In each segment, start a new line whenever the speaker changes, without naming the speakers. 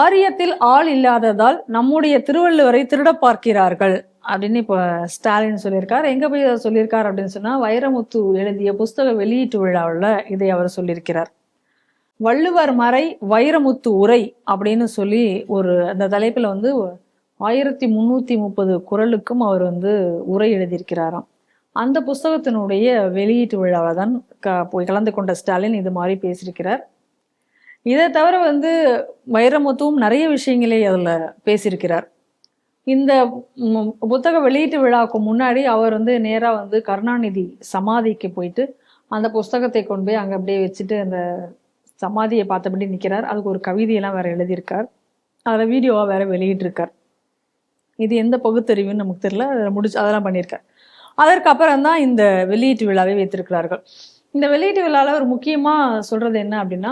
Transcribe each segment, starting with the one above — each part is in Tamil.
ஆரியத்தில் ஆள் இல்லாததால் நம்முடைய திருவள்ளுவரை திருட பார்க்கிறார்கள் அப்படின்னு இப்போ ஸ்டாலின் சொல்லியிருக்கார் எங்க போய் சொல்லியிருக்கார் அப்படின்னு சொன்னா வைரமுத்து எழுதிய புஸ்தக வெளியீட்டு விழாவில் இதை அவர் சொல்லியிருக்கிறார் வள்ளுவர் மறை வைரமுத்து உரை அப்படின்னு சொல்லி ஒரு அந்த தலைப்பில் வந்து ஆயிரத்தி முந்நூற்றி முப்பது குரலுக்கும் அவர் வந்து உரை எழுதியிருக்கிறாராம் அந்த புஸ்தகத்தினுடைய வெளியீட்டு விழாவில் தான் க போய் கலந்து கொண்ட ஸ்டாலின் இது மாதிரி பேசியிருக்கிறார் இதை தவிர வந்து வைரமுத்துவும் நிறைய விஷயங்களே அதில் பேசியிருக்கிறார் இந்த புத்தக வெளியீட்டு விழாவுக்கு முன்னாடி அவர் வந்து நேராக வந்து கருணாநிதி சமாதிக்கு போயிட்டு அந்த புஸ்தகத்தை கொண்டு போய் அங்கே அப்படியே வச்சுட்டு அந்த சமாதியை பார்த்தபடி நிற்கிறார் அதுக்கு ஒரு கவிதையெல்லாம் வேற எழுதியிருக்கார் அதில் வீடியோவாக வேற வெளியிட்டிருக்கார் இது எந்த பகுத்தறிவுன்னு நமக்கு தெரியல அதில் முடிச்சு அதெல்லாம் பண்ணியிருக்கார் அதற்கப்புறம் தான் இந்த வெளியீட்டு விழாவை வைத்திருக்கிறார்கள் இந்த வெளியீட்டு விழாவில் ஒரு முக்கியமாக சொல்கிறது என்ன அப்படின்னா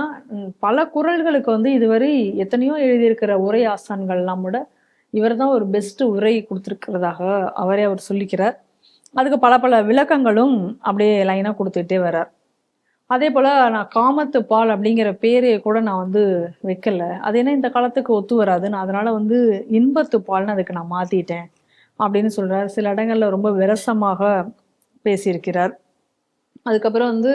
பல குரல்களுக்கு வந்து இதுவரை எத்தனையோ எழுதியிருக்கிற உரை ஆசான்கள்லாம் கூட இவர் தான் ஒரு பெஸ்ட் உரை கொடுத்துருக்கிறதாக அவரே அவர் சொல்லிக்கிறார் அதுக்கு பல பல விளக்கங்களும் அப்படியே லைனாக கொடுத்துட்டே வர்றார் அதே போல் நான் காமத்து பால் அப்படிங்கிற பேரையை கூட நான் வந்து வைக்கல அது என்ன இந்த காலத்துக்கு ஒத்து வராது நான் அதனால் வந்து இன்பத்து பால்னு அதுக்கு நான் மாற்றிட்டேன் அப்படின்னு சொல்கிறார் சில இடங்களில் ரொம்ப விரசமாக பேசியிருக்கிறார் அதுக்கப்புறம் வந்து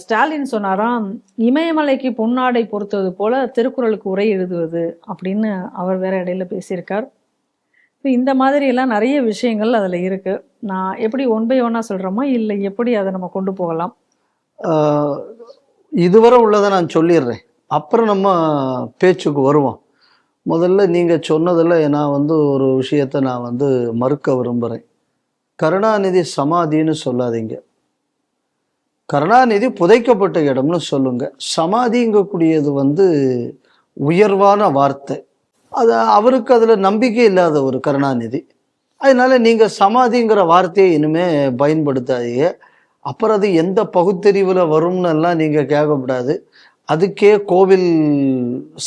ஸ்டாலின் சொன்னாராம் இமயமலைக்கு பொன்னாடை பொறுத்தது போல திருக்குறளுக்கு உரை எழுதுவது அப்படின்னு அவர் வேற இடையில பேசியிருக்கார் இப்போ இந்த மாதிரியெல்லாம் நிறைய விஷயங்கள் அதில் இருக்குது நான் எப்படி ஒன் பை ஒன்னா சொல்கிறோமா இல்லை எப்படி அதை நம்ம கொண்டு போகலாம்
இதுவரை உள்ளதை நான் சொல்லிடுறேன் அப்புறம் நம்ம பேச்சுக்கு வருவோம் முதல்ல நீங்கள் சொன்னதில் நான் வந்து ஒரு விஷயத்தை நான் வந்து மறுக்க விரும்புகிறேன் கருணாநிதி சமாதின்னு சொல்லாதீங்க கருணாநிதி புதைக்கப்பட்ட இடம்னு சொல்லுங்க சமாதிங்கக்கூடியது வந்து உயர்வான வார்த்தை அது அவருக்கு அதில் நம்பிக்கை இல்லாத ஒரு கருணாநிதி அதனால நீங்கள் சமாதிங்கிற வார்த்தையை இனிமே பயன்படுத்தாதீங்க அப்புறம் அது எந்த பகுத்தறிவில் வரும்னெல்லாம் நீங்கள் கேட்கக்கூடாது அதுக்கே கோவில்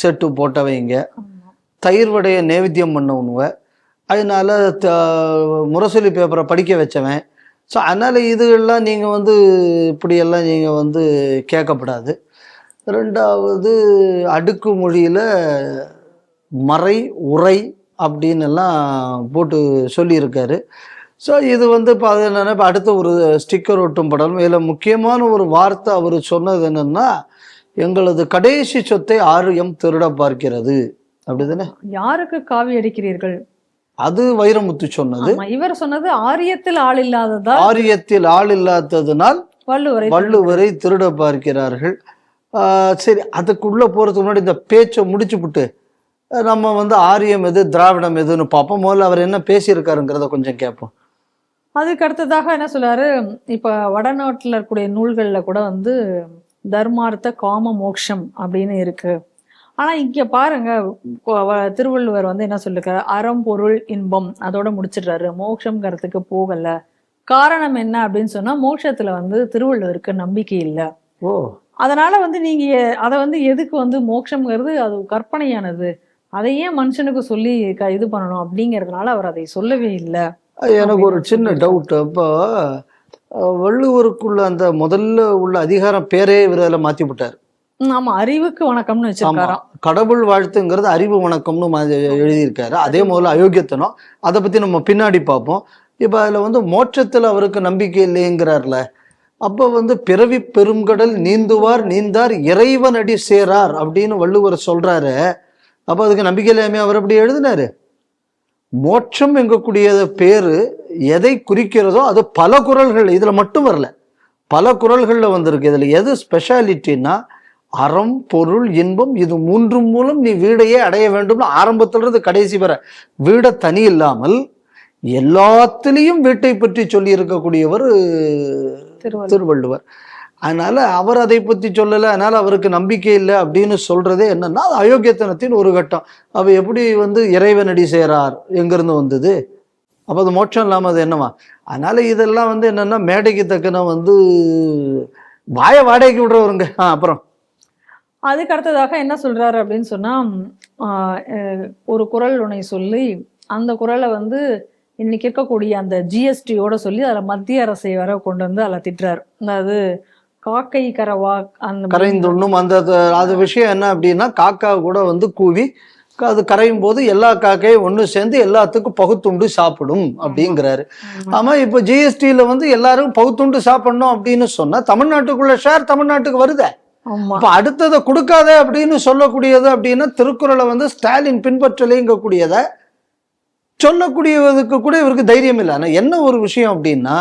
செட்டு போட்டவைங்க தயிர் வடையை நேவேத்தியம் பண்ணவனுவ அதனால த முரசொலி பேப்பரை படிக்க வச்சவன் ஸோ அதனால் இதுகள்லாம் நீங்கள் வந்து இப்படியெல்லாம் நீங்கள் வந்து கேட்கப்படாது ரெண்டாவது அடுக்கு மொழியில் மறை உரை அப்படின்னு எல்லாம் போட்டு சொல்லியிருக்காரு ஸோ இது வந்து இப்போ அது என்னென்னா இப்போ அடுத்த ஒரு ஸ்டிக்கர் ஒட்டும் படம் இதில் முக்கியமான ஒரு வார்த்தை அவர் சொன்னது என்னென்னா எங்களது கடைசி சொத்தை ஆறு எம் திருட பார்க்கிறது
அப்படி தானே யாருக்கு காவி அடிக்கிறீர்கள்
அது வைரமுத்து சொன்னது
இவர் சொன்னது ஆரியத்தில் ஆள் இல்லாததா
ஆரியத்தில் ஆள் இல்லாததுனால் வள்ளுவரை வள்ளுவரை திருட பார்க்கிறார்கள் சரி அதுக்குள்ள போறதுக்கு முன்னாடி இந்த பேச்சை முடிச்சு நம்ம வந்து ஆரியம் எது திராவிடம் எதுன்னு பார்ப்போம் முதல்ல அவர் என்ன பேசியிருக்காருங்கிறத கொஞ்சம் கேட்போம்
அதுக்கு அடுத்ததாக என்ன சொல்றாரு இப்போ வடநாட்டில் இருக்கக்கூடிய நூல்களில் கூட வந்து தர்மார்த்த காம மோக்ஷம் அப்படின்னு இருக்கு ஆனால் இங்கே பாருங்க திருவள்ளுவர் வந்து என்ன சொல்லிருக்காரு அறம் பொருள் இன்பம் அதோட முடிச்சிடுறாரு மோட்சங்கிறதுக்கு போகல காரணம் என்ன அப்படின்னு சொன்னா மோட்சத்துல வந்து திருவள்ளுவருக்கு நம்பிக்கை இல்லை ஓ அதனால வந்து நீங்க அதை வந்து எதுக்கு வந்து மோட்சம்ங்கிறது அது கற்பனையானது அதையே மனுஷனுக்கு சொல்லி இது பண்ணணும் அப்படிங்கிறதுனால அவர் அதை சொல்லவே இல்லை
எனக்கு ஒரு சின்ன டவுட் அப்போ வள்ளுவருக்குள்ள அந்த முதல்ல உள்ள அதிகாரம் பேரே இவர் அதில் மாற்றி விட்டார்
ஆமா அறிவுக்கு வணக்கம்னு வச்சிருக்காராம்
கடவுள் வாழ்த்துங்கிறது அறிவு வணக்கம்னு எழுதியிருக்காரு அதே முதல்ல அயோக்கியத்தனம் அதை பத்தி நம்ம பின்னாடி பார்ப்போம் இப்போ அதில் வந்து மோட்சத்தில் அவருக்கு நம்பிக்கை இல்லைங்கிறார்ல அப்போ வந்து பிறவி பெருங்கடல் நீந்துவார் நீந்தார் இறைவனடி சேரார் அப்படின்னு வள்ளுவர் சொல்றாரு அப்போ அதுக்கு நம்பிக்கை இல்லாமே அவர் அப்படி எழுதினாரு மோட்சம் எங்கக்கூடிய பேரு எதை குறிக்கிறதோ அது பல குரல்கள் இதில் மட்டும் வரல பல குரல்களில் வந்திருக்கு இதில் எது ஸ்பெஷாலிட்டின்னா அறம் பொருள் இன்பம் இது மூன்று மூலம் நீ வீடையே அடைய வேண்டும்னு ஆரம்பத்திலிருந்து கடைசி வர வீடை தனி இல்லாமல் எல்லாத்துலேயும் வீட்டை பற்றி சொல்லி இருக்கக்கூடியவர் திருவள்ளுவர் அதனால அவர் அதை பற்றி சொல்லலை அதனால அவருக்கு நம்பிக்கை இல்லை அப்படின்னு சொல்றதே என்னன்னா அயோக்கியத்தனத்தின் ஒரு கட்டம் அவ எப்படி வந்து இறைவனடி செய்கிறார் எங்கிருந்து வந்தது அப்போ அது மோட்சம் இல்லாமல் அது என்னவா அதனால இதெல்லாம் வந்து என்னன்னா மேடைக்கு தக்கன வந்து வாய வாடகைக்கு விடுறவருங்க ஆ அப்புறம்
அதுக்கு அடுத்ததாக என்ன சொல்கிறாரு அப்படின்னு சொன்னால் ஒரு குரல் உனை சொல்லி அந்த குரலை வந்து இன்னைக்கு இருக்கக்கூடிய அந்த ஜிஎஸ்டியோட சொல்லி அதில் மத்திய அரசை வர கொண்டு வந்து அதில் திட்டுறாரு அதாவது காக்கை கரவா
அந்த கரைந்துண்ணும் அந்த அது விஷயம் என்ன அப்படின்னா காக்கா கூட வந்து கூவி அது கரையும் போது எல்லா காக்கையும் ஒன்று சேர்ந்து எல்லாத்துக்கும் பகுத்துண்டு சாப்பிடும் அப்படிங்கிறாரு ஆமாம் இப்போ ஜிஎஸ்டியில் வந்து எல்லாரும் பகுத்துண்டு சாப்பிடணும் அப்படின்னு சொன்னால் தமிழ்நாட்டுக்குள்ள ஷேர் தமிழ்நாட்டுக்கு வருதே இப்ப அடுத்ததை கொடுக்காத அப்படின்னு சொல்லக்கூடியது அப்படின்னா திருக்குறளை வந்து ஸ்டாலின் பின்பற்றலைங்கக்கூடியதை சொல்லக்கூடியவதுக்கு கூட இவருக்கு தைரியம் இல்லை ஆனால் என்ன ஒரு விஷயம் அப்படின்னா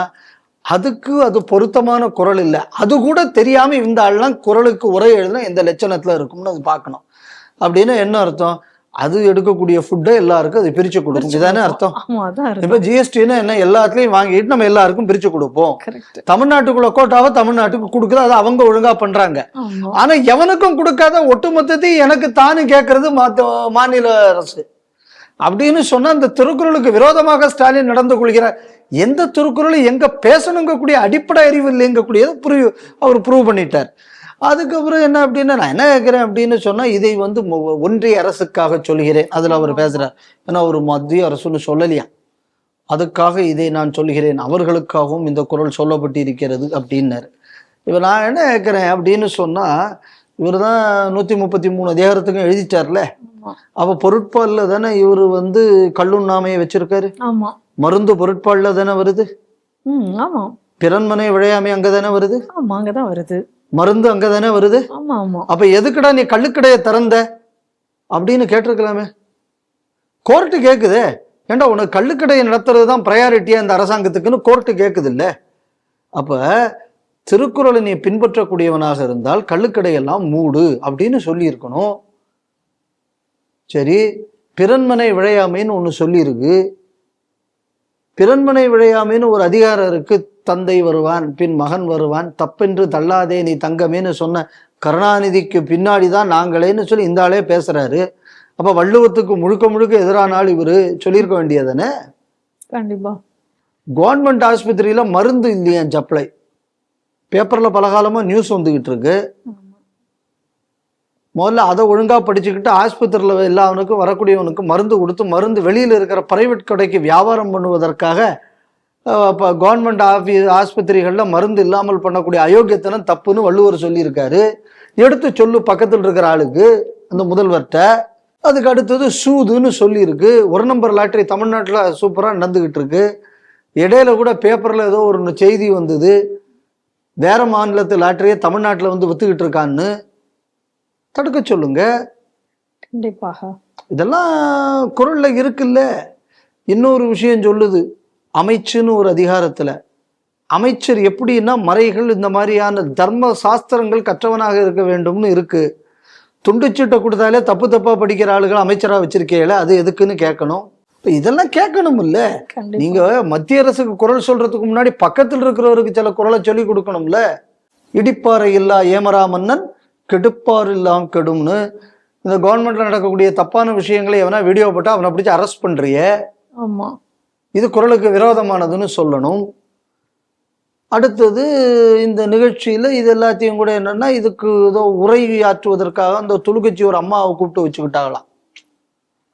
அதுக்கு அது பொருத்தமான குரல் இல்லை அது கூட தெரியாமல் இந்த ஆள்லாம் குரலுக்கு உரை எழுதுனா எந்த லட்சணத்தில் இருக்கும்னு அது பார்க்கணும் அப்படின்னா என்ன அர்த்தம் அது எடுக்கக்கூடிய ஃபுட்டை எல்லாருக்கும் அது பிரிச்சு கொடுக்கும் இதானே அர்த்தம் இப்ப ஜிஎஸ்டினா என்ன எல்லாத்துலயும் வாங்கிட்டு நம்ம எல்லாருக்கும் பிரிச்சு கொடுப்போம் தமிழ்நாட்டுக்குள்ள கோட்டாவை தமிழ்நாட்டுக்கு கொடுக்குது அதை அவங்க ஒழுங்கா பண்றாங்க ஆனா எவனுக்கும் கொடுக்காத ஒட்டுமொத்தத்தையும் எனக்கு தானு கேட்கறது மாநில அரசு அப்படின்னு சொன்னா அந்த திருக்குறளுக்கு விரோதமாக ஸ்டாலின் நடந்து கொள்கிறார் எந்த திருக்குறளும் எங்க பேசணுங்க கூடிய அடிப்படை அறிவு இல்லைங்க கூடியதை புரிவு அவர் ப்ரூவ் பண்ணிட்டார் அதுக்கப்புறம் என்ன அப்படின்னா நான் என்ன கேட்குறேன் அப்படின்னு சொன்னால் இதை வந்து ஒன்றிய அரசுக்காக சொல்கிறேன் அதில் அவர் பேசுகிறார் ஏன்னா ஒரு மத்திய அரசுன்னு சொல்லலையா அதுக்காக இதை நான் சொல்கிறேன் அவர்களுக்காகவும் இந்த குரல் சொல்லப்பட்டு இருக்கிறது அப்படின்னாரு இப்போ நான் என்ன கேட்குறேன் அப்படின்னு சொன்னால் இவர் தான் நூற்றி முப்பத்தி மூணு அதிகாரத்துக்கும் எழுதிட்டார்ல அப்போ பொருட்பாலில் தானே இவர் வந்து கல்லுண்ணாமையை வச்சிருக்காரு மருந்து பொருட்பாலில் தானே வருது பிறன்மனை விழையாமை அங்கே தானே வருது அங்கே தான் வருது மருந்து அங்கே தானே வருது அப்ப எதுக்குடா நீ கள்ளுக்கடையை திறந்த அப்படின்னு கேட்டிருக்கலாமே கோர்ட்டு கேக்குது ஏண்டா உனக்கு கள்ளுக்கடையை நடத்துறது தான் ப்ரையாரிட்டியா இந்த அரசாங்கத்துக்குன்னு கோர்ட்டு கேட்குது இல்ல அப்போ திருக்குறளை நீ பின்பற்றக்கூடியவனாக இருந்தால் கள்ளுக்கடையெல்லாம் மூடு அப்படின்னு சொல்லியிருக்கணும் சரி பிறன்மனை விழையாமைன்னு ஒன்று சொல்லியிருக்கு பிறன்மனை விழையாமேன்னு ஒரு அதிகாரம் இருக்கு தந்தை வருவான் பின் மகன் வருவான் தப்பென்று தள்ளாதே நீ தங்கமேன்னு சொன்ன கருணாநிதிக்கு பின்னாடி தான் நாங்களேன்னு சொல்லி இந்த ஆளே பேசுறாரு அப்ப வள்ளுவத்துக்கு முழுக்க முழுக்க எதிரான ஆள் இவரு சொல்லியிருக்க வேண்டியதானே கண்டிப்பா கவர்மெண்ட் ஆஸ்பத்திரியில மருந்து இல்லையா சப்ளை பேப்பர்ல பலகாலமா நியூஸ் வந்துகிட்டு இருக்கு முதல்ல அதை ஒழுங்காக படிச்சுக்கிட்டு ஆஸ்பத்திரியில் எல்லாவனுக்கும் வரக்கூடியவனுக்கு மருந்து கொடுத்து மருந்து வெளியில் இருக்கிற பிரைவேட் கடைக்கு வியாபாரம் பண்ணுவதற்காக இப்போ கவர்மெண்ட் ஆஃபீஸ் ஆஸ்பத்திரிகளில் மருந்து இல்லாமல் பண்ணக்கூடிய அயோக்கியத்தனம் தப்புன்னு வள்ளுவர் சொல்லியிருக்காரு எடுத்து சொல்லு பக்கத்தில் இருக்கிற ஆளுக்கு அந்த முதல்வர்கிட்ட அதுக்கு அடுத்தது சூதுன்னு சொல்லியிருக்கு ஒரு நம்பர் லாட்ரி தமிழ்நாட்டில் சூப்பராக நடந்துக்கிட்டு இருக்கு இடையில கூட பேப்பரில் ஏதோ ஒரு செய்தி வந்தது வேற மாநிலத்து லாட்டரியை தமிழ்நாட்டில் வந்து விற்றுக்கிட்டு இருக்கான்னு தடுக்க சொல்லுங்க
கண்டிப்பாக
இதெல்லாம் குரல்ல இருக்குல்ல இன்னொரு விஷயம் சொல்லுது அமைச்சுன்னு ஒரு அதிகாரத்துல அமைச்சர் எப்படின்னா மறைகள் இந்த மாதிரியான தர்ம சாஸ்திரங்கள் கற்றவனாக இருக்க வேண்டும்னு இருக்கு துண்டுச்சீட்டை கொடுத்தாலே தப்பு தப்பாக படிக்கிற ஆளுகள் அமைச்சராக வச்சிருக்கேல அது எதுக்குன்னு கேட்கணும் இதெல்லாம் கேட்கணும் இல்ல நீங்க மத்திய அரசுக்கு குரல் சொல்றதுக்கு முன்னாடி பக்கத்தில் இருக்கிறவருக்கு சில குரலை சொல்லி கொடுக்கணும்ல இடிப்பாறை இல்லா ஏமரா மன்னன் கெடுப்பார் இல்லாம் கெடும்னு இந்த கவர்மெண்ட்ல நடக்கக்கூடிய தப்பான விஷயங்களை எவனா வீடியோ போட்டா அவனை பிடிச்சி அரெஸ்ட் பண்றிய ஆமா இது குரலுக்கு விரோதமானதுன்னு சொல்லணும் அடுத்தது இந்த நிகழ்ச்சியில் இது எல்லாத்தையும் கூட என்னன்னா இதுக்கு ஏதோ உரை ஆற்றுவதற்காக அந்த துளுக்கட்சி ஒரு அம்மாவை கூப்பிட்டு வச்சுக்கிட்டாங்களாம்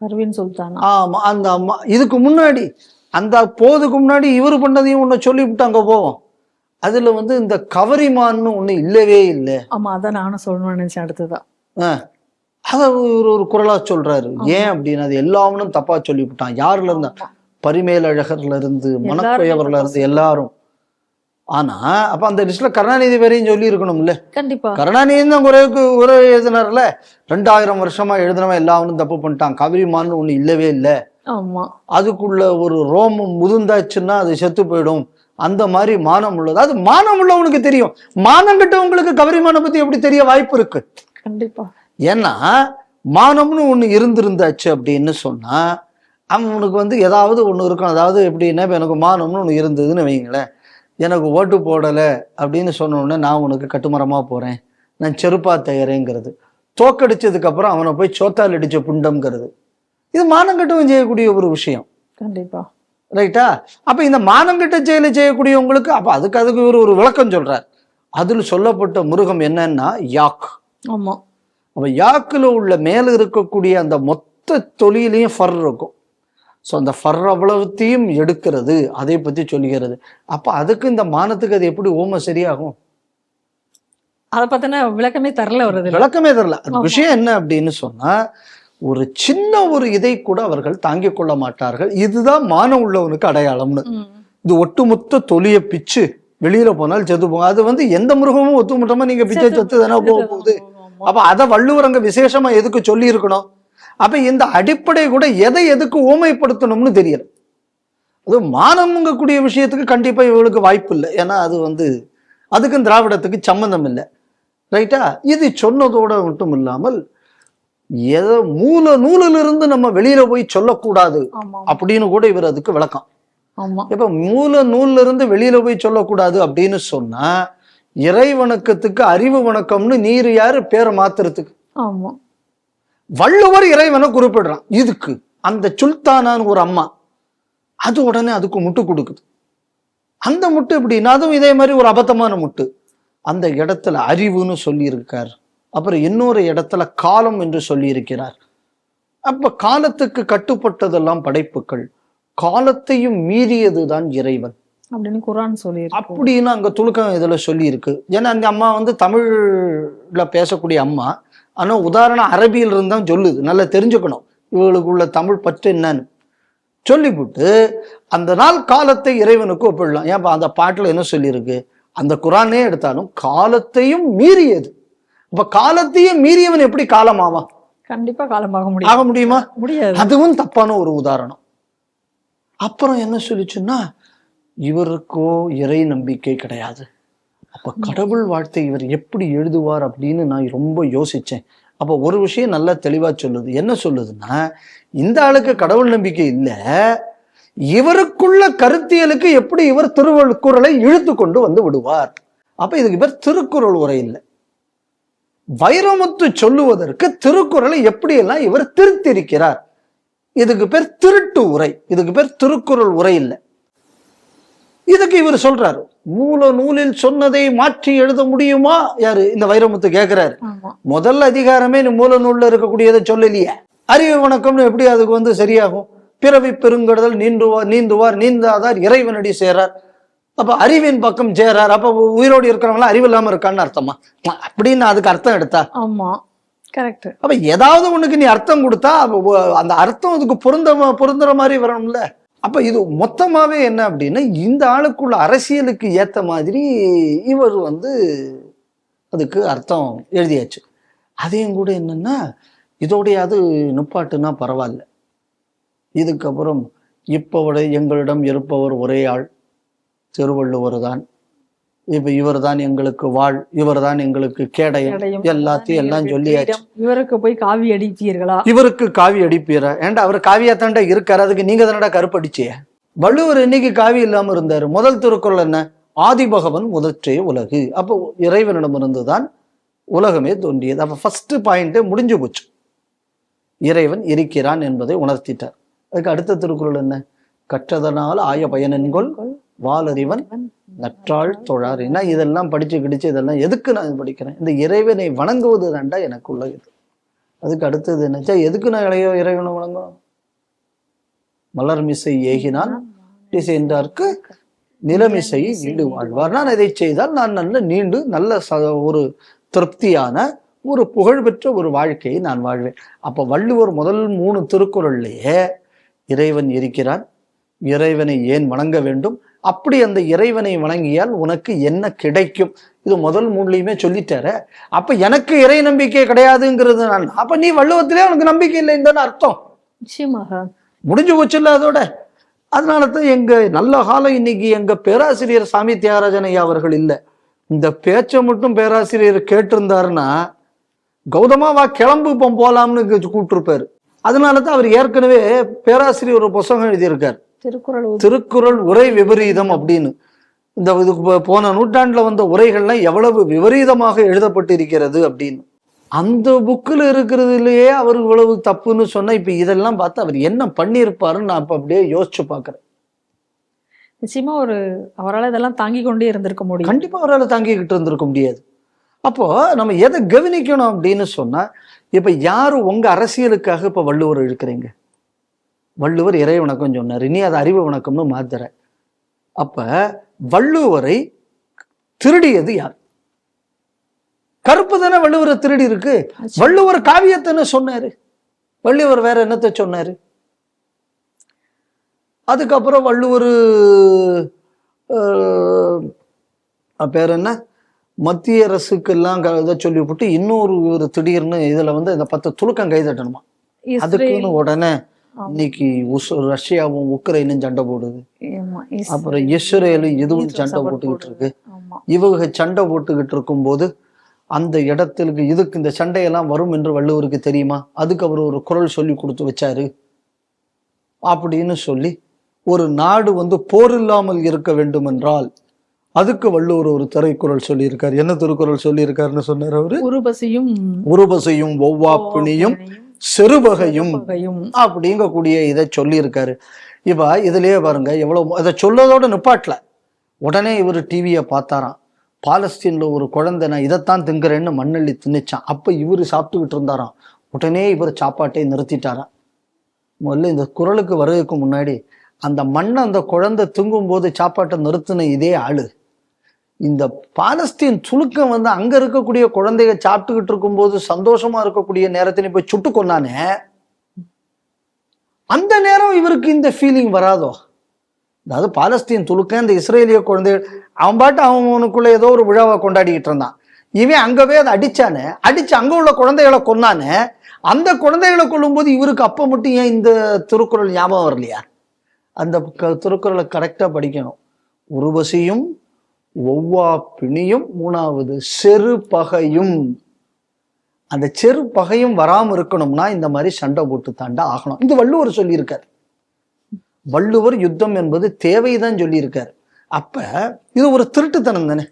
அரவிந்த் சுல்தான்
ஆமா அந்த அம்மா இதுக்கு முன்னாடி அந்த போதுக்கு முன்னாடி இவர் பண்ணதையும் ஒன்று சொல்லிவிட்டு அங்கே போவோம் அதுல வந்து இந்த கவரிமான்னு ஒண்ணு இல்லவே இல்லை
ஆமா அதான் நானும் சொல்லணும்னு நினைச்சேன் அடுத்ததான்
ஆ அதை ஒரு ஒரு குரலாக சொல்றாரு ஏன் அப்படின்னு அது எல்லாவனும் சொல்லி சொல்லிவிட்டான் யாருல இருந்தா பரிமேலழகர்ல இருந்து மனக்குறையவர்ல இருந்து எல்லாரும் ஆனா அப்ப அந்த லிஸ்ட்ல கருணாநிதி வேறையும் சொல்லி இருக்கணும்ல கண்டிப்பா கருணாநிதி தான் குறைவுக்கு உரை எழுதினார்ல ரெண்டாயிரம் வருஷமா எழுதினவன் எல்லாவனும் தப்பு பண்ணிட்டான் கவிரிமான்னு ஒண்ணு இல்லவே இல்லை அதுக்குள்ள ஒரு ரோமம் முதிர்ந்தாச்சுன்னா அது செத்து போயிடும் அந்த மாதிரி மானம் உள்ளது அது மானம் உள்ளவனுக்கு தெரியும் மானம் கிட்ட உங்களுக்கு கவரிமான பத்தி எப்படி தெரிய வாய்ப்பு இருக்கு கண்டிப்பா ஏன்னா மானம்னு ஒன்று இருந்திருந்தாச்சு அப்படின்னு சொன்னா அவனுக்கு வந்து ஏதாவது ஒன்று இருக்கும் அதாவது எப்படின்னா இப்போ எனக்கு மானம்னு ஒன்று இருந்ததுன்னு வைங்களேன் எனக்கு ஓட்டு போடலை அப்படின்னு சொன்னோடனே நான் உனக்கு கட்டுமரமாக போகிறேன் நான் செருப்பா தயாரேங்கிறது அப்புறம் அவனை போய் சோத்தால் அடித்த புண்டம்ங்கிறது இது மானம் மானங்கட்டவும் செய்யக்கூடிய ஒரு விஷயம் கண்டிப்பாக ரைட்டா அப்போ இந்த மானங்கிட்ட செயலை செய்யக்கூடியவங்களுக்கு அப்போ அதுக்கு அதுக்கு இவர் ஒரு விளக்கம் சொல்கிறார் அதில் சொல்லப்பட்ட முருகம் என்னன்னா யாக் ஆமாம் அப்போ யாக்கில் உள்ள மேலே இருக்கக்கூடிய அந்த மொத்த தொழிலையும் ஃபர் இருக்கும் ஸோ அந்த ஃபர் அவ்வளவுத்தையும் எடுக்கிறது அதை பற்றி சொல்கிறது அப்போ அதுக்கு இந்த மானத்துக்கு அது எப்படி ஓம சரியாகும்
அதை பார்த்தோன்னா விளக்கமே தரல வருது
விளக்கமே தரல விஷயம் என்ன அப்படின்னு சொன்னால் ஒரு சின்ன ஒரு இதை கூட அவர்கள் தாங்கிக் கொள்ள மாட்டார்கள் இதுதான் மான உள்ளவனுக்கு அடையாளம்னு இது ஒட்டுமொத்த தொலிய பிச்சு வெளியில போனால் செத்து போகும் அது வந்து எந்த மிருகமும் ஒத்துமொட்டமா நீங்க பிச்சை செத்து தானே போக போகுது அப்ப அதை வள்ளுவர் அங்க விசேஷமா எதுக்கு சொல்லி இருக்கணும் அப்ப இந்த அடிப்படை கூட எதை எதுக்கு ஓமைப்படுத்தணும்னு தெரியல அது மானம்ங்கக்கூடிய விஷயத்துக்கு கண்டிப்பா இவளுக்கு வாய்ப்பு இல்லை ஏன்னா அது வந்து அதுக்கும் திராவிடத்துக்கு சம்மந்தம் இல்லை ரைட்டா இது சொன்னதோட மட்டும் இல்லாமல் எதோ மூல இருந்து நம்ம வெளியில போய் சொல்லக்கூடாது அப்படின்னு கூட இவர் அதுக்கு விளக்கம் இப்ப மூல நூல்ல இருந்து வெளியில போய் சொல்லக்கூடாது அப்படின்னு சொன்னா இறை வணக்கத்துக்கு அறிவு வணக்கம்னு நீர் யாரு பேரை மாத்துறதுக்கு வள்ளுவர் இறைவனை குறிப்பிடுறான் இதுக்கு அந்த சுல்தானான் ஒரு அம்மா அது உடனே அதுக்கு முட்டு கொடுக்குது அந்த முட்டு எப்படின்னா அதுவும் இதே மாதிரி ஒரு அபத்தமான முட்டு அந்த இடத்துல அறிவுன்னு சொல்லியிருக்காரு அப்புறம் இன்னொரு இடத்துல காலம் என்று சொல்லியிருக்கிறார் அப்போ காலத்துக்கு கட்டுப்பட்டதெல்லாம் படைப்புகள் காலத்தையும் மீறியது தான் இறைவன்
அப்படின்னு குரான் சொல்லி
அப்படின்னு துளுக்கம் துலுக்கம் சொல்லி சொல்லியிருக்கு ஏன்னா அந்த அம்மா வந்து தமிழ்ல பேசக்கூடிய அம்மா ஆனால் உதாரணம் அரபியில் இருந்தால் சொல்லுது நல்லா தெரிஞ்சுக்கணும் இவளுக்கு உள்ள தமிழ் பற்று என்னன்னு சொல்லிவிட்டு அந்த நாள் காலத்தை இறைவனுக்கு ஒப்பிடலாம் ஏன் அந்த பாட்டில் என்ன சொல்லியிருக்கு அந்த குரானே எடுத்தாலும் காலத்தையும் மீறியது இப்ப காலத்தையும் மீறியவன் எப்படி காலமாவான்
கண்டிப்பா காலமாக முடியும்
ஆக முடியுமா முடியாது அதுவும் தப்பான ஒரு உதாரணம் அப்புறம் என்ன சொல்லிச்சுன்னா இவருக்கோ இறை நம்பிக்கை கிடையாது அப்ப கடவுள் வாழ்த்தை இவர் எப்படி எழுதுவார் அப்படின்னு நான் ரொம்ப யோசிச்சேன் அப்போ ஒரு விஷயம் நல்லா தெளிவா சொல்லுது என்ன சொல்லுதுன்னா இந்த ஆளுக்கு கடவுள் நம்பிக்கை இல்லை இவருக்குள்ள கருத்தியலுக்கு எப்படி இவர் திருவள்ளுக்குறளை இழுத்து கொண்டு வந்து விடுவார் அப்போ இதுக்கு இவர் திருக்குறள் உரை இல்லை வைரமுத்து சொல்லுவதற்கு திருக்குறளை எப்படியெல்லாம் இவர் திருத்திருக்கிறார் இதுக்கு பேர் திருட்டு உரை இதுக்கு பேர் திருக்குறள் உரை இல்லை இதுக்கு இவர் சொல்றாரு மூல நூலில் சொன்னதை மாற்றி எழுத முடியுமா யாரு இந்த வைரமுத்து கேட்கிறாரு முதல் அதிகாரமே நீ மூல நூல்ல இருக்கக்கூடியதை சொல்லலையே அறிவு வணக்கம்னு எப்படி அதுக்கு வந்து சரியாகும் பிறவி பெருங்கடல் நீந்துவார் நீந்துவார் நீந்தாதார் இறைவனடி சேரார் அப்போ அறிவின் பக்கம் ஜேறார் அப்போ உயிரோடு இருக்கிறவங்களாம் அறிவு இல்லாமல் இருக்கான்னு அர்த்தமா அப்படின்னு அதுக்கு அர்த்தம் எடுத்தா
ஆமா கரெக்ட்
அப்போ ஏதாவது ஒண்ணுக்கு நீ அர்த்தம் கொடுத்தா அந்த அர்த்தம் அதுக்கு பொருந்த பொருந்துற மாதிரி வரணும்ல அப்போ இது மொத்தமாகவே என்ன அப்படின்னா இந்த ஆளுக்குள்ள அரசியலுக்கு ஏற்ற மாதிரி இவர் வந்து அதுக்கு அர்த்தம் எழுதியாச்சு அதையும் கூட என்னென்னா இதோடையாவது நுப்பாட்டுன்னா பரவாயில்ல இதுக்கப்புறம் இப்போ எங்களிடம் இருப்பவர் ஒரே ஆள் திருவள்ளுவர் தான் இப்ப இவர் தான் எங்களுக்கு வாழ் இவர் தான் எங்களுக்கு கேடயம் எல்லாத்தையும் எல்லாம் சொல்லியாச்சு
இவருக்கு போய் காவி அடிப்பீர்களா
இவருக்கு காவி அடிப்பீரா ஏன்டா அவர் தாண்டா இருக்காரு அதுக்கு நீங்க தானடா கருப்படிச்சிய வள்ளுவர் இன்னைக்கு காவி இல்லாம இருந்தாரு முதல் திருக்குறள் என்ன ஆதி பகவன் முதற்றே உலகு அப்போ இறைவனிடமிருந்து தான் உலகமே தோன்றியது அப்போ ஃபர்ஸ்ட் பாயிண்டே முடிஞ்சு போச்சு இறைவன் இருக்கிறான் என்பதை உணர்த்திட்டார் அதுக்கு அடுத்த திருக்குறள் என்ன கற்றதனால் ஆய பயனென்கொள் வாலறிவன் நற்றாள் தொழார் ஏன்னா இதெல்லாம் படிச்சு கிடிச்சு இதெல்லாம் எதுக்கு நான் படிக்கிறேன் இந்த இறைவனை வணங்குவது தாண்டா எனக்கு உள்ள இது அதுக்கு அடுத்தது என்னச்சா எதுக்கு நான் இளையோ இறைவனை வணங்கணும் மலர்மிசை ஏகினால் ஏகினான் என்றார்க்கு நிலமிசையை நீண்டு வாழ்வார் நான் இதை செய்தால் நான் நல்ல நீண்டு நல்ல ச ஒரு திருப்தியான ஒரு புகழ் பெற்ற ஒரு வாழ்க்கையை நான் வாழ்வேன் அப்போ வள்ளுவர் முதல் மூணு திருக்குறள்லேயே இறைவன் இருக்கிறான் இறைவனை ஏன் வணங்க வேண்டும் அப்படி அந்த இறைவனை வணங்கியால் உனக்கு என்ன கிடைக்கும் இது முதல் மூணுலையுமே சொல்லிட்டாரு அப்ப எனக்கு இறை நம்பிக்கை கிடையாதுங்கிறது நான் அப்ப நீ வள்ளுவத்திலே உனக்கு நம்பிக்கை இல்லை இந்த அர்த்தம் நிச்சயமாக முடிஞ்சு போச்சுல்ல அதோட அதனால தான் எங்க நல்ல காலம் இன்னைக்கு எங்க பேராசிரியர் சாமி தியாகராஜன் ஐயா அவர்கள் இல்லை இந்த பேச்சை மட்டும் பேராசிரியர் கேட்டிருந்தாருன்னா கௌதமாவா வா கிளம்பு இப்போ போலாம்னு கூப்பிட்டுருப்பாரு அதனால தான் அவர் ஏற்கனவே பேராசிரியர் ஒரு புஸ்தகம் எழுதியிருக்கார் திருக்குறள் திருக்குறள் உரை விபரீதம் அப்படின்னு இந்த இது போன நூற்றாண்டில் வந்த உரைகள்லாம் எவ்வளவு விபரீதமாக எழுதப்பட்டிருக்கிறது அப்படின்னு அந்த புக்கில் இருக்கிறதுலையே அவர் இவ்வளவு தப்புன்னு சொன்னால் இப்போ இதெல்லாம் பார்த்து அவர் என்ன பண்ணியிருப்பாருன்னு நான் இப்போ அப்படியே யோசிச்சு பார்க்குறேன்
நிச்சயமா ஒரு அவரால் இதெல்லாம் தாங்கி கொண்டே இருந்திருக்க முடியும்
கண்டிப்பாக அவரால் தாங்கிக்கிட்டு இருந்திருக்க முடியாது அப்போது நம்ம எதை கவனிக்கணும் அப்படின்னு சொன்னால் இப்போ யார் உங்கள் அரசியலுக்காக இப்போ வள்ளுவர் இழுக்கிறீங்க வள்ளுவர் இறை வணக்கம் சொன்னார் இனி அது அறிவு வணக்கம்னு மாத்திர அப்ப வள்ளுவரை திருடியது யார் கருப்பு தானே வள்ளுவரை திருடி இருக்கு வள்ளுவர் காவியத்தை சொன்னாரு வள்ளுவர் வேற என்னத்தை சொன்னாரு அதுக்கப்புறம் வள்ளுவர் பேர் என்ன மத்திய அரசுக்கெல்லாம் சொல்லி சொல்லிவிட்டு இன்னொரு திடீர்னு இதுல வந்து இந்த பத்து துலுக்கம் கைதட்டணுமா அதுக்குன்னு உடனே இன்னைக்கு ரஷ்யாவும் உக்ரைனும் சண்டை போடுது அப்புறம் இஸ்ரேலும் இதுவும் சண்டை போட்டுக்கிட்டு இருக்கு இவங்க சண்டை போட்டுக்கிட்டு இருக்கும் போது அந்த இடத்திற்கு இதுக்கு இந்த சண்டையெல்லாம் வரும் என்று வள்ளுவருக்கு தெரியுமா அதுக்கு அவர் ஒரு குரல் சொல்லி கொடுத்து வச்சாரு அப்படின்னு சொல்லி ஒரு நாடு வந்து போர் இல்லாமல் இருக்க வேண்டும் என்றால் அதுக்கு வள்ளுவர் ஒரு திரைக்குறள் சொல்லியிருக்காரு என்ன திருக்குறள் சொல்லியிருக்காருன்னு சொன்னார் அவரு உருபசையும் உருபசையும் ஒவ்வாப்பினியும் சிறுபகையும் அப்படிங்கக்கூடிய இதை சொல்லியிருக்காரு இப்போ இதுலயே பாருங்க எவ்வளோ இதை சொல்லதோட நிப்பாட்டல உடனே இவர் டிவியை பார்த்தாராம் பாலஸ்தீனில் ஒரு குழந்தை நான் இதைத்தான் திங்குறேன்னு மண்ணள்ளி திணிச்சான் அப்போ இவர் சாப்பிட்டுக்கிட்டு இருந்தாராம் உடனே இவர் சாப்பாட்டை நிறுத்திட்டாராம் முதல்ல இந்த குரலுக்கு வர்றதுக்கு முன்னாடி அந்த மண்ணை அந்த குழந்தை திங்கும்போது சாப்பாட்டை நிறுத்தின இதே ஆளு இந்த பாலஸ்தீன் சுழுக்கம் வந்து அங்கே இருக்கக்கூடிய குழந்தைய சாப்பிட்டுக்கிட்டு இருக்கும்போது சந்தோஷமாக இருக்கக்கூடிய நேரத்தில் போய் சுட்டு கொண்டானே அந்த நேரம் இவருக்கு இந்த ஃபீலிங் வராதோ அதாவது பாலஸ்தீன் துளுக்க இந்த இஸ்ரேலிய குழந்தைகள் அவன் பாட்டு அவனுக்குள்ள ஏதோ ஒரு விழாவை கொண்டாடிக்கிட்டு இருந்தான் இவன் அங்கவே அதை அடித்தானே அடித்து அங்கே உள்ள குழந்தைகளை கொன்னானே அந்த குழந்தைகளை கொல்லும்போது இவருக்கு அப்போ மட்டும் ஏன் இந்த திருக்குறள் ஞாபகம் வரலையா அந்த திருக்குறளை கரெக்டாக படிக்கணும் உருவசியும் ஒவ்வா பிணியும் மூணாவது செரு பகையும் அந்த செரு பகையும் வராம இருக்கணும்னா இந்த மாதிரி சண்டை போட்டு தாண்டா ஆகணும் இது வள்ளுவர் சொல்லியிருக்கார் வள்ளுவர் யுத்தம் என்பது தேவைதான் சொல்லியிருக்கார் அப்ப இது ஒரு திருட்டுத்தனம் தானே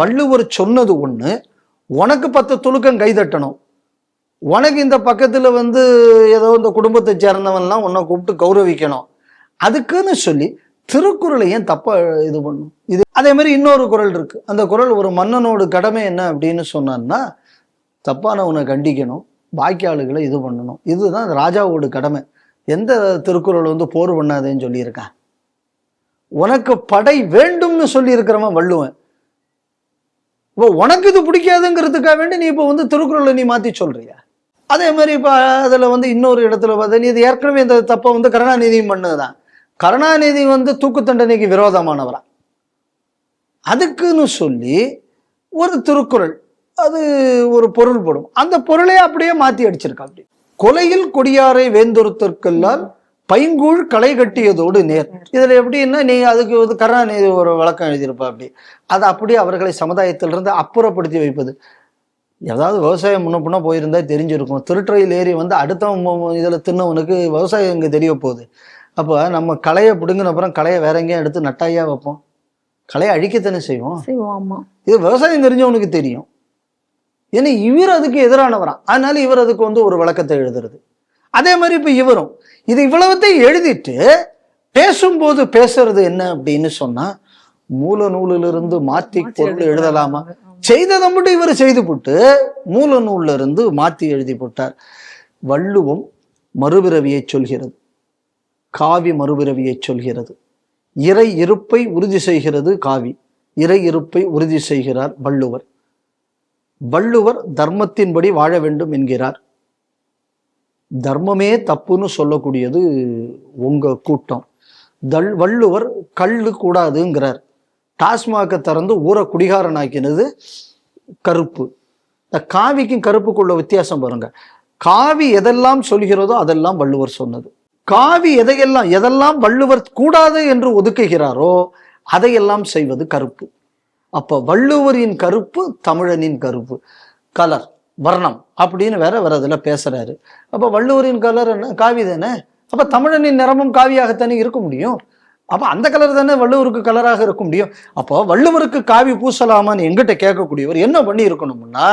வள்ளுவர் சொன்னது ஒண்ணு உனக்கு பத்து துளுக்கம் கைதட்டணும் உனக்கு இந்த பக்கத்துல வந்து ஏதோ இந்த குடும்பத்தை சேர்ந்தவன்லாம் உன்னை கூப்பிட்டு கௌரவிக்கணும் அதுக்குன்னு சொல்லி திருக்குறளை ஏன் தப்பாக இது பண்ணும் இது அதே மாதிரி இன்னொரு குரல் இருக்குது அந்த குரல் ஒரு மன்னனோட கடமை என்ன அப்படின்னு சொன்னான்னா தப்பானவனை கண்டிக்கணும் பாக்கி ஆளுகளை இது பண்ணணும் இதுதான் ராஜாவோட கடமை எந்த திருக்குறள் வந்து போர் பண்ணாதேன்னு சொல்லியிருக்கேன் உனக்கு படை வேண்டும்னு சொல்லியிருக்கிறவன் வள்ளுவன் இப்போ உனக்கு இது பிடிக்காதுங்கிறதுக்காக வேண்டி நீ இப்போ வந்து திருக்குறளை நீ மாற்றி சொல்றியா அதே மாதிரி இப்போ அதில் வந்து இன்னொரு இடத்துல பார்த்தா நீ இது ஏற்கனவே இந்த தப்பை வந்து கருணாநிதியும் பண்ணதுதான் தான் கருணாநிதி வந்து தூக்கு தண்டனைக்கு விரோதமானவரா அதுக்குன்னு சொல்லி ஒரு திருக்குறள் அது ஒரு பொருள் போடும் அந்த பொருளே அப்படியே மாற்றி அடிச்சிருக்கா அப்படி கொலையில் கொடியாரை வேந்தொருத்தற்கெல்லாம் பைங்கூழ் களை கட்டியதோடு நேர் இதில் எப்படின்னா நீ அதுக்கு வந்து கருணாநிதி ஒரு வழக்கம் எழுதியிருப்ப அப்படி அதை அப்படியே அவர்களை சமுதாயத்திலிருந்து அப்புறப்படுத்தி வைப்பது ஏதாவது விவசாயம் முன்ன பின்ன போயிருந்தா தெரிஞ்சிருக்கும் திருட்டுறையில் ஏறி வந்து அடுத்த இதில் தின்னவனுக்கு விவசாயம் இங்கே தெரிய போகுது அப்போ நம்ம கலையை பிடுங்கின அப்புறம் கலையை வேற எங்கேயும் எடுத்து நட்டாயா வைப்போம் கலையை அழிக்கத்தானே செய்வோம் இது விவசாயம் தெரிஞ்சவனுக்கு தெரியும் ஏன்னா இவர் அதுக்கு எதிரானவரா அதனால இவர் அதுக்கு வந்து ஒரு விளக்கத்தை எழுதுறது அதே மாதிரி இப்போ இவரும் இது இவ்வளவத்தையும் எழுதிட்டு பேசும்போது பேசுறது என்ன அப்படின்னு சொன்னா மூல நூலிலிருந்து மாற்றி பொருள் எழுதலாமா செய்ததை மட்டும் இவர் செய்து போட்டு மூல நூல்ல இருந்து மாற்றி எழுதி போட்டார் வள்ளுவம் மறுபிறவியை சொல்கிறது காவி மறுபிறவியை சொல்கிறது இறை இருப்பை உறுதி செய்கிறது காவி இறை இருப்பை உறுதி செய்கிறார் வள்ளுவர் வள்ளுவர் தர்மத்தின்படி வாழ வேண்டும் என்கிறார் தர்மமே தப்புன்னு சொல்லக்கூடியது உங்க கூட்டம் தல் வள்ளுவர் கல்லு கூடாதுங்கிறார் டாஸ்மாக திறந்து ஊரை குடிகாரனாக்கினது கருப்பு இந்த காவிக்கும் கருப்புக்குள்ள வித்தியாசம் பாருங்க காவி எதெல்லாம் சொல்கிறதோ அதெல்லாம் வள்ளுவர் சொன்னது காவி எதையெல்லாம் எதெல்லாம் வள்ளுவர் கூடாது என்று ஒதுக்குகிறாரோ அதையெல்லாம் செய்வது கருப்பு அப்போ வள்ளுவரின் கருப்பு தமிழனின் கருப்பு கலர் வர்ணம் அப்படின்னு வேற வேற இதில் பேசுறாரு அப்போ வள்ளுவரின் கலர் என்ன காவி தானே அப்போ தமிழனின் நிறமும் காவியாகத்தானே இருக்க முடியும் அப்போ அந்த கலர் தானே வள்ளுவருக்கு கலராக இருக்க முடியும் அப்போ வள்ளுவருக்கு காவி பூசலாமான்னு எங்கிட்ட கேட்கக்கூடியவர் என்ன பண்ணி இருக்கணும்னா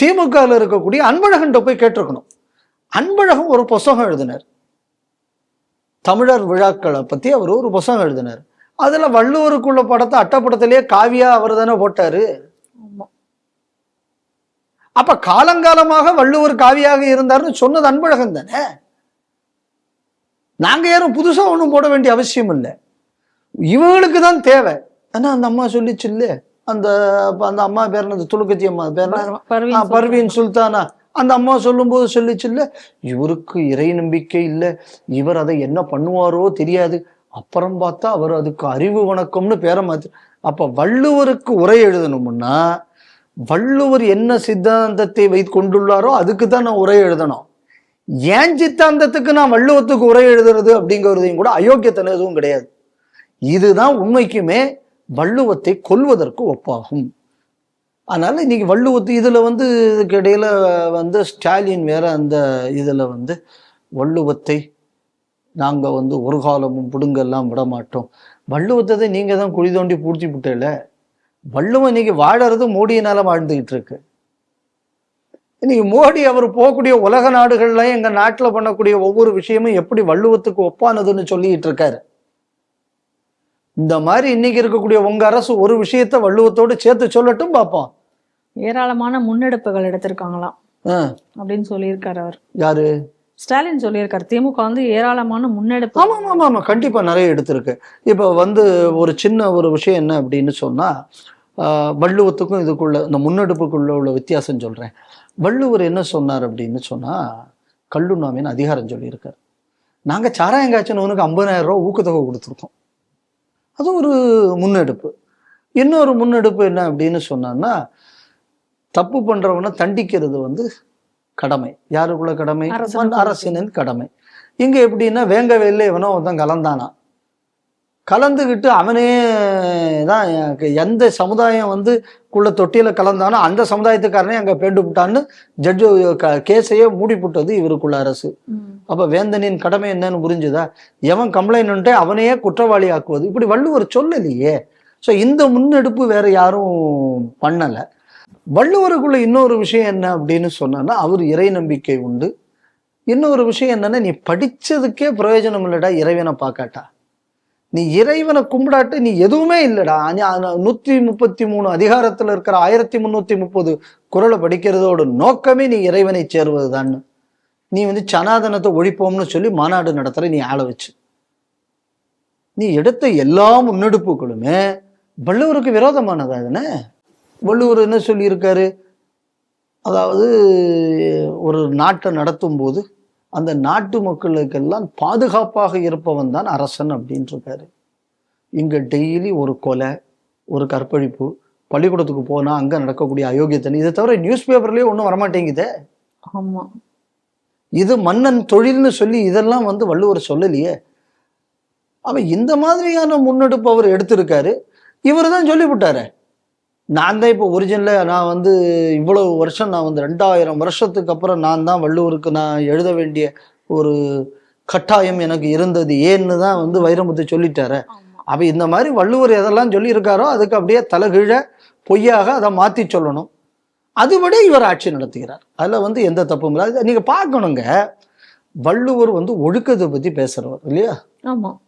திமுகவில் இருக்கக்கூடிய அன்பழகன்கிட்ட போய் கேட்டிருக்கணும் அன்பழகம் ஒரு புஸ்தகம் எழுதினார் தமிழர் விழாக்களை பற்றி அவர் ஒரு புஸ்தகம் எழுதினார் அதில் வள்ளுவருக்குள்ள படத்தை அட்டப்படத்திலேயே காவியா அவர் தானே போட்டார் அப்போ காலங்காலமாக வள்ளுவர் காவியாக இருந்தார்னு சொன்னது அன்பழகன் தானே நாங்கள் யாரும் புதுசாக ஒன்றும் போட வேண்டிய அவசியம் இல்லை இவங்களுக்கு தான் தேவை ஏன்னா அந்த அம்மா சொல்லிச்சு இல்ல அந்த அந்த அம்மா பேர் துளுக்கத்தி அம்மா பேர் பர்வீன் சுல்தானா அந்த அம்மா சொல்லும்போது இல்லை இவருக்கு இறை நம்பிக்கை இல்லை இவர் அதை என்ன பண்ணுவாரோ தெரியாது அப்புறம் பார்த்தா அவர் அதுக்கு அறிவு வணக்கம்னு பேர மாற்று அப்போ வள்ளுவருக்கு உரை எழுதணும்னா வள்ளுவர் என்ன சித்தாந்தத்தை வைத்து கொண்டுள்ளாரோ அதுக்கு தான் நான் உரை எழுதணும் ஏன் சித்தாந்தத்துக்கு நான் வள்ளுவத்துக்கு உரை எழுதுறது அப்படிங்கிறதையும் கூட அயோக்கியத்தனம் எதுவும் கிடையாது இதுதான் உண்மைக்குமே வள்ளுவத்தை கொள்வதற்கு ஒப்பாகும் அதனால் இன்றைக்கி வள்ளுவத்து இதில் வந்து இதுக்கு இடையில் வந்து ஸ்டாலின் வேறு அந்த இதில் வந்து வள்ளுவத்தை நாங்கள் வந்து ஒரு காலமும் பிடுங்கெல்லாம் விட மாட்டோம் வள்ளுவத்தை நீங்கள் தான் குழி தோண்டி பூர்த்தி விட்டல வள்ளுவம் இன்றைக்கி வாழறது மோடியினால் வாழ்ந்துக்கிட்டு இருக்கு இன்றைக்கி மோடி அவர் போகக்கூடிய உலக நாடுகளில் எங்கள் நாட்டில் பண்ணக்கூடிய ஒவ்வொரு விஷயமும் எப்படி வள்ளுவத்துக்கு ஒப்பானதுன்னு சொல்லிக்கிட்டு இருக்காரு இந்த மாதிரி இன்னைக்கு இருக்கக்கூடிய உங்கள் அரசு ஒரு விஷயத்த வள்ளுவத்தோடு சேர்த்து சொல்லட்டும் பார்ப்போம்
ஏராளமான முன்னெடுப்புகள் எடுத்திருக்காங்களாம் அப்படின்னு சொல்லியிருக்காரு அவர் யாரு ஸ்டாலின் சொல்லியிருக்காரு திமுக வந்து ஏராளமான முன்னெடுப்பு
ஆமாம் ஆமா ஆமாம் கண்டிப்பாக நிறைய எடுத்திருக்கு இப்போ வந்து ஒரு சின்ன ஒரு விஷயம் என்ன அப்படின்னு சொன்னால் வள்ளுவத்துக்கும் இதுக்குள்ள இந்த முன்னெடுப்புக்குள்ள உள்ள வித்தியாசம் சொல்கிறேன் வள்ளுவர் என்ன சொன்னார் அப்படின்னு சொன்னால் கல்லுண்ணாமின்னு அதிகாரம் சொல்லியிருக்கார் நாங்கள் சாராயங்காய்ச்சனவனுக்கு ஐம்பதாயிரம் ரூபா ஊக்கத்தொகை கொடுத்துருக்கோம் அது ஒரு முன்னெடுப்பு இன்னொரு முன்னெடுப்பு என்ன அப்படின்னு சொன்னான்னா தப்பு பண்றவனை தண்டிக்கிறது வந்து கடமை யாருக்குள்ள கடமை அரசினின் கடமை இங்க எப்படின்னா வேங்க வெளில இவனோ ஒருத்தன் கலந்தானா கலந்துக்கிட்டு அவனே தான் எந்த சமுதாயம் வந்து குள்ள தொட்டியில கலந்தானோ அந்த சமுதாயத்துக்காரனே அங்க பேண்டு விட்டான்னு ஜட்ஜு கேஸையே மூடிப்புட்டது இவருக்குள்ள அரசு அப்ப வேந்தனின் கடமை என்னன்னு புரிஞ்சுதா எவன் கம்ப்ளைண்ட் அவனையே குற்றவாளி ஆக்குவது இப்படி வள்ளுவர் சொல்லலையே ஸோ இந்த முன்னெடுப்பு வேற யாரும் பண்ணலை வள்ளுவருக்குள்ள இன்னொரு விஷயம் என்ன அப்படின்னு சொன்னா அவர் இறை நம்பிக்கை உண்டு இன்னொரு விஷயம் என்னன்னா நீ படிச்சதுக்கே பிரயோஜனம் இல்லைடா இறைவனை பார்க்காட்டா நீ இறைவனை கும்பிடாட்டு நீ எதுவுமே இல்லைடா நூத்தி முப்பத்தி மூணு அதிகாரத்துல இருக்கிற ஆயிரத்தி முன்னூத்தி முப்பது குரலை படிக்கிறதோட நோக்கமே நீ இறைவனை சேருவதுதான் நீ வந்து சனாதனத்தை ஒழிப்போம்னு சொல்லி மாநாடு நடத்துற நீ ஆள வச்சு நீ எடுத்த எல்லா முன்னெடுப்புகளுமே வள்ளுவருக்கு விரோதமானதாகன வள்ளுவர் என்ன சொல்லியிருக்காரு அதாவது ஒரு நாட்டை நடத்தும் போது அந்த நாட்டு மக்களுக்கெல்லாம் பாதுகாப்பாக இருப்பவன் தான் அரசன் அப்படின்ட்டுருக்காரு இங்கே டெய்லி ஒரு கொலை ஒரு கற்பழிப்பு பள்ளிக்கூடத்துக்கு போனால் அங்கே நடக்கக்கூடிய அயோக்கியத்தன் இதை தவிர நியூஸ் பேப்பர்லேயே ஒன்றும் வரமாட்டேங்குதே ஆமாம் இது மன்னன் தொழில்னு சொல்லி இதெல்லாம் வந்து வள்ளுவர் சொல்லலையே அவன் இந்த மாதிரியான முன்னெடுப்பு அவர் எடுத்திருக்காரு இவர் தான் சொல்லிவிட்டாரே நான் தான் இப்போ ஒரிஜினலில் நான் வந்து இவ்வளோ வருஷம் நான் வந்து ரெண்டாயிரம் வருஷத்துக்கு அப்புறம் நான் தான் வள்ளுவருக்கு நான் எழுத வேண்டிய ஒரு கட்டாயம் எனக்கு இருந்தது ஏன்னு தான் வந்து வைரமுத்து சொல்லிட்டாரு அப்போ இந்த மாதிரி வள்ளுவர் எதெல்லாம் சொல்லியிருக்காரோ அதுக்கு அப்படியே தலைகீழ பொய்யாக அதை மாற்றி சொல்லணும் அதுபடி இவர் ஆட்சி நடத்துகிறார் அதில் வந்து எந்த தப்பும் இல்லை நீங்கள் பார்க்கணுங்க வள்ளுவர் வந்து ஒழுக்கத்தை பற்றி பேசுகிறவர் இல்லையா ஆமாம்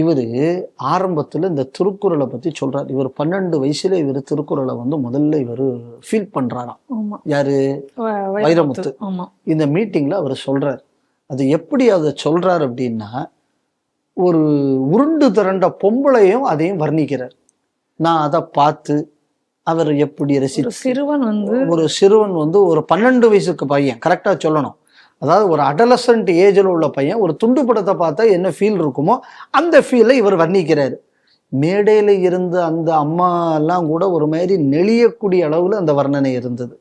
இவர் ஆரம்பத்தில் இந்த திருக்குறளை பற்றி சொல்கிறார் இவர் பன்னெண்டு வயசுல இவர் திருக்குறளை வந்து முதல்ல இவர் ஃபீல் பண்ணுறாராம் யாரு வைரமுத்து இந்த மீட்டிங்கில் அவர் சொல்கிறார் அது எப்படி அதை சொல்கிறார் அப்படின்னா ஒரு உருண்டு திரண்ட பொம்பளையும் அதையும் வர்ணிக்கிறார் நான் அதை பார்த்து அவர் எப்படி
ரசி சிறுவன்
வந்து ஒரு சிறுவன் வந்து ஒரு பன்னெண்டு வயசுக்கு பையன் கரெக்டாக சொல்லணும் அதாவது ஒரு அடலசன்ட் ஏஜில் உள்ள பையன் ஒரு துண்டு படத்தை பார்த்தா என்ன ஃபீல் இருக்குமோ அந்த ஃபீலை இவர் வர்ணிக்கிறார் மேடையில் இருந்த அந்த அம்மா எல்லாம் கூட ஒரு மாதிரி நெளியக்கூடிய அளவில் அந்த வர்ணனை இருந்தது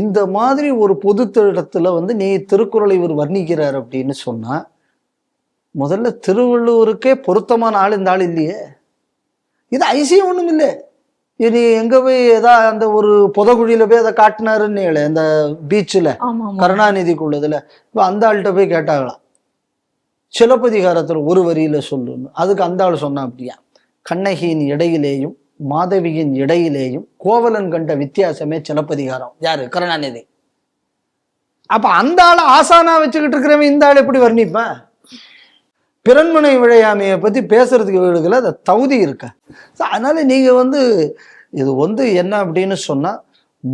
இந்த மாதிரி ஒரு பொது திட்டத்தில் வந்து நீ திருக்குறளை இவர் வர்ணிக்கிறார் அப்படின்னு சொன்னால் முதல்ல திருவள்ளுவருக்கே பொருத்தமான ஆள் இந்த ஆள் இல்லையே இது ஐசியம் ஒன்றும் இல்லை இனி எங்க போய் ஏதா அந்த ஒரு புதகுழியில போய் அதை காட்டினாருன்னு அந்த பீச்சில் கருணாநிதிக்குள்ளதுல இப்ப அந்த ஆள்கிட்ட போய் கேட்டாங்களாம் சிலப்பதிகாரத்தில் ஒரு வரியில சொல்லுன்னு அதுக்கு அந்த ஆள் சொன்னா அப்படியா கண்ணகியின் இடையிலேயும் மாதவியின் இடையிலேயும் கோவலன் கண்ட வித்தியாசமே சிலப்பதிகாரம் யாரு கருணாநிதி அப்ப அந்த ஆள் ஆசானா வச்சுக்கிட்டு இருக்கிறவன் இந்த ஆள் எப்படி வர்ணிப்பேன் பிறன்மனை விழையாமையை பற்றி பேசுறதுக்கு வீடுகளை அதை தகுதி இருக்கா ஸோ அதனால் நீங்கள் வந்து இது வந்து என்ன அப்படின்னு சொன்னால்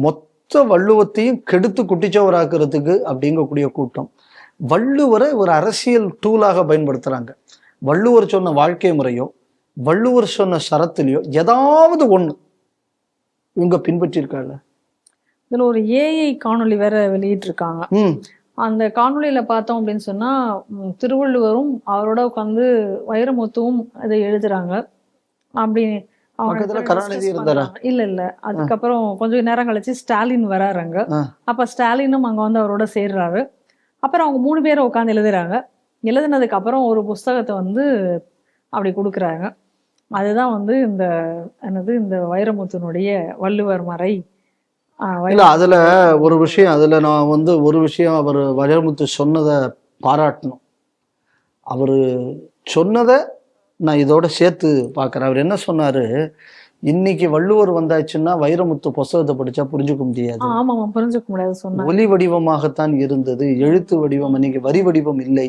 மொத்த வள்ளுவத்தையும் கெடுத்து குட்டிச்சவராக்குறதுக்கு அப்படிங்கக்கூடிய கூட்டம் வள்ளுவரை ஒரு அரசியல் டூலாக பயன்படுத்துகிறாங்க வள்ளுவர் சொன்ன வாழ்க்கை முறையோ வள்ளுவர் சொன்ன சரத்துலேயோ ஏதாவது ஒன்று இவங்க பின்பற்றியிருக்காங்க
இதில் ஒரு ஏஐ காணொலி வேற வெளியிட்டிருக்காங்க அந்த காணொலியில பார்த்தோம் அப்படின்னு சொன்னா திருவள்ளுவரும் அவரோட உட்காந்து வைரமுத்துவும் அதை எழுதுறாங்க அப்படி இல்ல இல்ல அதுக்கப்புறம் கொஞ்சம் நேரம் கழிச்சு ஸ்டாலின் வராங்க அப்ப ஸ்டாலினும் அங்க வந்து அவரோட சேர்றாரு அப்புறம் அவங்க மூணு பேரை உட்காந்து எழுதுறாங்க எழுதுனதுக்கு அப்புறம் ஒரு புஸ்தகத்தை வந்து அப்படி கொடுக்குறாங்க அதுதான் வந்து இந்த என்னது இந்த வைரமுத்தனுடைய வள்ளுவர் மறை
இல்லை அதில் ஒரு விஷயம் அதில் நான் வந்து ஒரு விஷயம் அவர் வைரமுத்து சொன்னதை பாராட்டணும் அவர் சொன்னதை நான் இதோட சேர்த்து பார்க்குறேன் அவர் என்ன சொன்னாரு இன்னைக்கு வள்ளுவர் வந்தாச்சுன்னா வைரமுத்து புஸ்தகத்தை படிச்சா புரிஞ்சுக்க முடியாது
ஆமா புரிஞ்சுக்க முடியாது
ஒலி வடிவமாகத்தான் இருந்தது எழுத்து வடிவம் இன்னைக்கு வரி வடிவம் இல்லை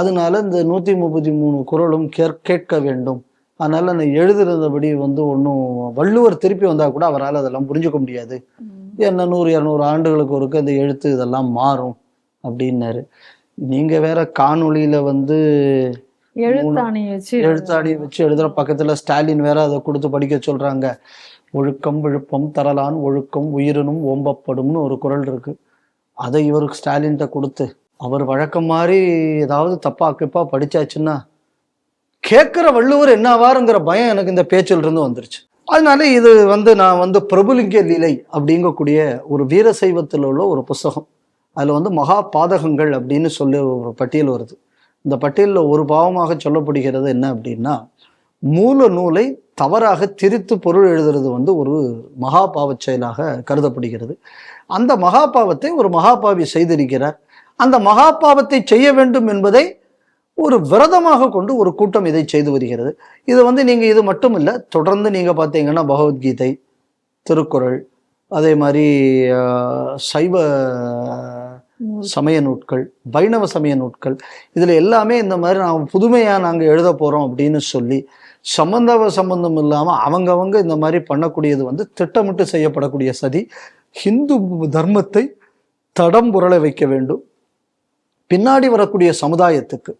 அதனால இந்த நூத்தி முப்பத்தி மூணு குரலும் கேட்க வேண்டும் அதனால அந்த எழுதுறதபடி வந்து ஒன்றும் வள்ளுவர் திருப்பி வந்தால் கூட அவரால் அதெல்லாம் புரிஞ்சுக்க முடியாது என்ன நூறு இரநூறு ஆண்டுகளுக்கு ஒருக்க இந்த எழுத்து இதெல்லாம் மாறும் அப்படின்னாரு நீங்க வேற காணொலியில வந்து
எழுத்தாணியை
வச்சு எழுதுற பக்கத்துல ஸ்டாலின் வேற அதை கொடுத்து படிக்க சொல்றாங்க ஒழுக்கம் விழுப்பம் தரலான் ஒழுக்கம் உயிரினும் ஓம்பப்படும்னு ஒரு குரல் இருக்கு அதை இவருக்கு ஸ்டாலின் கிட்ட கொடுத்து அவர் வழக்கம் மாதிரி ஏதாவது தப்பா கிப்பா படிச்சாச்சுன்னா கேட்குற வள்ளுவர் என்ன பயம் எனக்கு இந்த பேச்சில் இருந்து வந்துருச்சு அதனால இது வந்து நான் வந்து பிரபுலிங்க லீலை அப்படிங்கக்கூடிய ஒரு வீர சைவத்தில் உள்ள ஒரு புஸ்தகம் அதில் வந்து மகா பாதகங்கள் அப்படின்னு சொல்லி ஒரு பட்டியல் வருது இந்த பட்டியலில் ஒரு பாவமாக சொல்லப்படுகிறது என்ன அப்படின்னா மூல நூலை தவறாக திரித்து பொருள் எழுதுறது வந்து ஒரு மகாபாவ செயலாக கருதப்படுகிறது அந்த மகாபாவத்தை ஒரு மகாபாவி செய்திருக்கிறார் அந்த மகாபாவத்தை செய்ய வேண்டும் என்பதை ஒரு விரதமாக கொண்டு ஒரு கூட்டம் இதை செய்து வருகிறது இது வந்து நீங்கள் இது மட்டும் இல்லை தொடர்ந்து நீங்கள் பார்த்தீங்கன்னா பகவத்கீதை திருக்குறள் அதே மாதிரி சைவ சமய நூட்கள் வைணவ சமய நூட்கள் இதில் எல்லாமே இந்த மாதிரி நாம் புதுமையாக நாங்கள் எழுத போகிறோம் அப்படின்னு சொல்லி சம்பந்தவ சம்பந்தம் இல்லாமல் அவங்கவங்க இந்த மாதிரி பண்ணக்கூடியது வந்து திட்டமிட்டு செய்யப்படக்கூடிய சதி ஹிந்து தர்மத்தை தடம் புரள வைக்க வேண்டும் பின்னாடி வரக்கூடிய சமுதாயத்துக்கு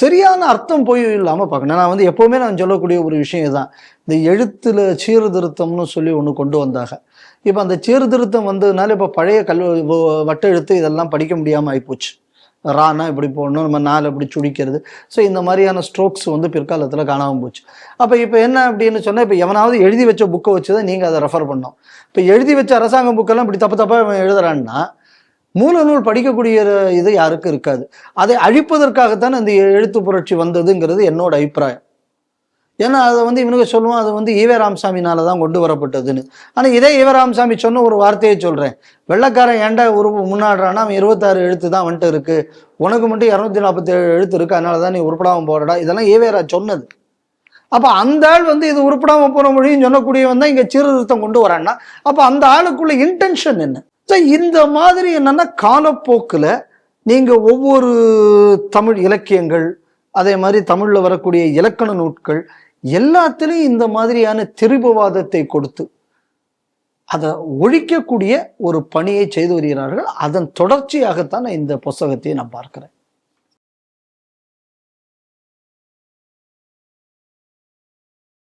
சரியான அர்த்தம் போய் இல்லாமல் பார்க்கணும் நான் வந்து எப்போவுமே நான் சொல்லக்கூடிய ஒரு விஷயம் இதுதான் இந்த எழுத்தில் சீர்திருத்தம்னு சொல்லி ஒன்று கொண்டு வந்தாங்க இப்போ அந்த சீர்திருத்தம் வந்ததுனால இப்போ பழைய கல் வட்டெழுத்து இதெல்லாம் படிக்க முடியாமல் ஆகிப்போச்சு ரானா இப்படி போடணும் நம்ம நாள் இப்படி சுடிக்கிறது ஸோ இந்த மாதிரியான ஸ்ட்ரோக்ஸ் வந்து பிற்காலத்தில் காணாமல் போச்சு அப்போ இப்போ என்ன அப்படின்னு சொன்னால் இப்போ எவனாவது எழுதி வச்ச புக்கை வச்சு தான் நீங்கள் அதை ரெஃபர் பண்ணோம் இப்போ எழுதி வச்ச அரசாங்க புக்கெல்லாம் இப்படி தப்பு தப்பாக எழுதுறான்னா மூல நூல் படிக்கக்கூடிய இது யாருக்கும் இருக்காது அதை அழிப்பதற்காகத்தான் அந்த எழுத்து புரட்சி வந்ததுங்கிறது என்னோட அபிப்பிராயம் ஏன்னா அதை வந்து இவனுக்கு சொல்லுவோம் அது வந்து ஈவே ராமசாமினால தான் கொண்டு வரப்பட்டதுன்னு ஆனால் இதே ஈவராம்சாமி ராமசாமி சொன்ன ஒரு வார்த்தையை சொல்கிறேன் வெள்ளக்காரன் ஏண்ட ஒரு முன்னாடுறான்னா அவன் இருபத்தாறு எழுத்து தான் வந்துட்டு இருக்குது உனக்கு மட்டும் இரநூத்தி நாற்பத்தேழு எழுத்து இருக்குது அதனால தான் நீ உருப்படாமல் போகிறடா இதெல்லாம் ஈவேரா சொன்னது அப்போ அந்த ஆள் வந்து இது உருப்படாமல் போகிற மொழின்னு சொல்லக்கூடியவன் தான் இங்கே சீர்திருத்தம் கொண்டு வரான்னா அப்போ அந்த ஆளுக்குள்ள இன்டென்ஷன் என்ன ஸோ இந்த மாதிரி என்னென்னா காலப்போக்கில் நீங்கள் ஒவ்வொரு தமிழ் இலக்கியங்கள் அதே மாதிரி தமிழில் வரக்கூடிய இலக்கண நூட்கள் எல்லாத்துலேயும் இந்த மாதிரியான திருபவாதத்தை கொடுத்து அதை ஒழிக்கக்கூடிய ஒரு பணியை செய்து வருகிறார்கள் அதன் தொடர்ச்சியாகத்தான் இந்த புஸ்தகத்தை நான் பார்க்குறேன்